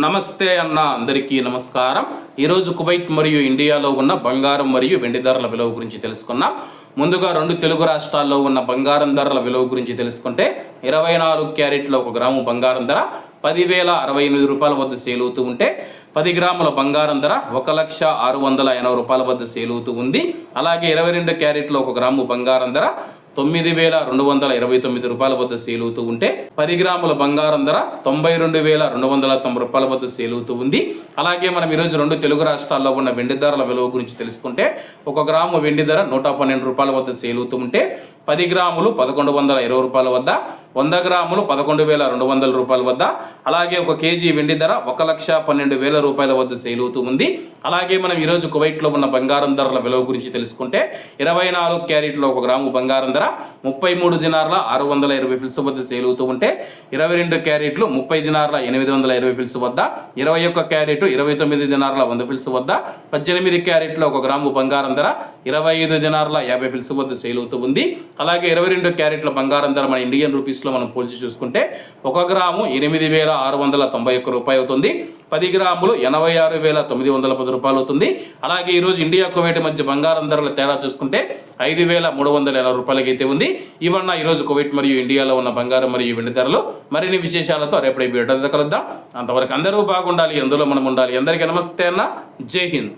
నమస్తే అన్న అందరికీ నమస్కారం. ఈరోజు కువైట్ మరియు ఇండియాలో ఉన్న బంగారం మరియు వెండి ధరల విలువ గురించి తెలుసుకున్నాం ముందుగా రెండు తెలుగు రాష్ట్రాల్లో ఉన్న బంగారం ధరల విలువ గురించి తెలుసుకుంటే ఇరవై నాలుగు క్యారెట్లో ఒక గ్రాము బంగారం ధర పదివేల అరవై ఎనిమిది రూపాయల వద్ద సేల్ అవుతూ ఉంటే పది గ్రాముల బంగారం ధర ఒక లక్ష ఆరు వందల ఎనభై రూపాయల వద్ద సేల్ అవుతూ ఉంది. అలాగే ఇరవై రెండు క్యారెట్లో ఒక గ్రాము బంగారం ధర తొమ్మిది వేల రెండు వందల ఇరవై తొమ్మిది రూపాయల వద్ద సేల్ అవుతూ ఉంటే పది గ్రాముల బంగారం ధర తొంభై రెండు వేల రెండు వందల తొంభై రూపాయల వద్ద సేల్ అవుతూ ఉంది. అలాగే మనం ఈరోజు రెండు తెలుగు రాష్ట్రాల్లో ఉన్న వెండి ధరల విలువ గురించి తెలుసుకుంటే ఒక గ్రాము వెండి ధర నూట పన్నెండు రూపాయల వద్ద సేల్ అవుతూ ఉంటే పది గ్రాములు పదకొండు వందల ఇరవై రూపాయల వద్ద వంద గ్రాములు పదకొండు వేల రెండు వందల రూపాయల వద్ద. అలాగే ఒక కేజీ వెండి ధర ఒక లక్ష పన్నెండు వేల రూపాయల వద్ద సేల్ అవుతూ ఉంది. అలాగే మనం ఈరోజు కువైట్లో ఉన్న బంగారం ధరల విలువ గురించి తెలుసుకుంటే ఇరవై నాలుగు క్యారెట్లో ఒక గ్రాము బంగారం ధర ముప్పై మూడు దినార్ల ఆరు వందల ఇరవై ఫిల్స్ వద్ద సేల్ అవుతూ ఉంటే ఇరవై రెండు క్యారెట్లు ముప్పై దినార్ల ఎనిమిది వందల ఇరవై ఫిల్స్ వద్ద ఇరవై ఒక్క క్యారెట్ ఇరవై తొమ్మిది దినార్ల వంద ఫిల్స్ వద్ద పద్దెనిమిది క్యారెట్లో ఒక గ్రాము బంగారం ధర ఇరవై ఐదు దినార్ల యాభై ఫిల్స్ వద్ద సేల్ అవుతూ ఉంది. అలాగే ఇరవై రెండు క్యారెట్ల బంగారం ధర మన ఇండియన్ రూపీస్ రూపీస్లో మనం పోల్చి చూసుకుంటే ఒక గ్రాము ఎనిమిది వేల ఆరు వందల తొంభై ఒక్క రూపాయి అవుతుంది. పది గ్రాములు ఎనభై ఆరు వేల తొమ్మిది వందల పది రూపాయలు అవుతుంది. అలాగే ఈరోజు ఇండియా కువైట్ మధ్య బంగారం ధరల తేడా చూసుకుంటే ఐదు వేల మూడు వందల ఎనభై రూపాయలకి అయితే ఉంది. ఇవన్న ఈరోజు కువైట్ మరియు ఇండియాలో ఉన్న బంగారం మరియు వెండి ధరలు. మరిన్ని విశేషాలతో రేపటి వీడియో కలుద్దాం. అంతవరకు అందరూ బాగుండాలి అందులో మనం ఉండాలి. అందరికీ నమస్తే అన్న. జై హింద్.